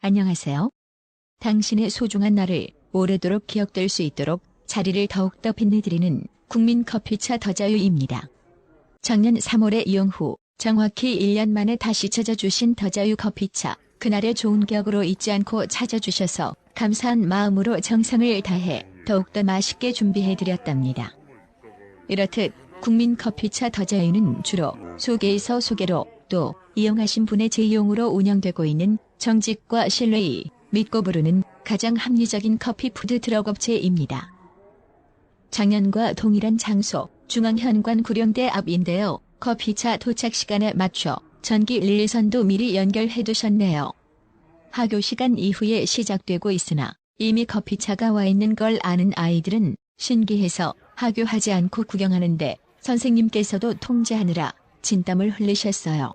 건강하세요. 당신의 소중한 날을 오래도록 기억될 수 있도록 자리를 더욱더 빛내드리는 국민 커피차 더자유입니다. 작년 3월에 이용 후 정확히 1년 만에 다시 찾아주신 더자유 커피차. 그날의 좋은 기억으로 잊지 않고 찾아주셔서 감사한 마음으로 정성을 다해 더욱더 맛있게 준비해드렸답니다. 이렇듯 국민 커피차 더자유는 주로 소개에서 소개로 또 이용하신 분의 제이용으로 운영되고 있는 정직과 신뢰의 믿고 부르는 가장 합리적인 커피 푸드 트럭 업체입니다. 작년과 동일한 장소 중앙현관 구령대 앞인데요. 커피차 도착 시간에 맞춰 전기 릴선도 미리 연결해 두셨네요. 학교 시간 이후에 시작되고 있으나 이미 커피차가 와 있는 걸 아는 아이들은 신기해서 학교하지 않고 구경하는데 선생님께서도 통제하느라 진땀을 흘리셨어요.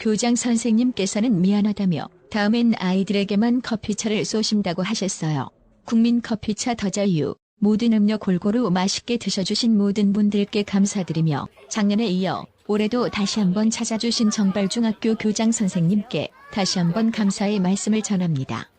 교장 선생님께서는 미안하다며 다음엔 아이들에게만 커피차를 쏘신다고 하셨어요. 국민 커피차 더자유 모든 음료 골고루 맛있게 드셔주신 모든 분들께 감사드리며 작년에 이어 올해도 다시 한번 찾아주신 정발중학교 교장 선생님께 다시 한번 감사의 말씀을 전합니다.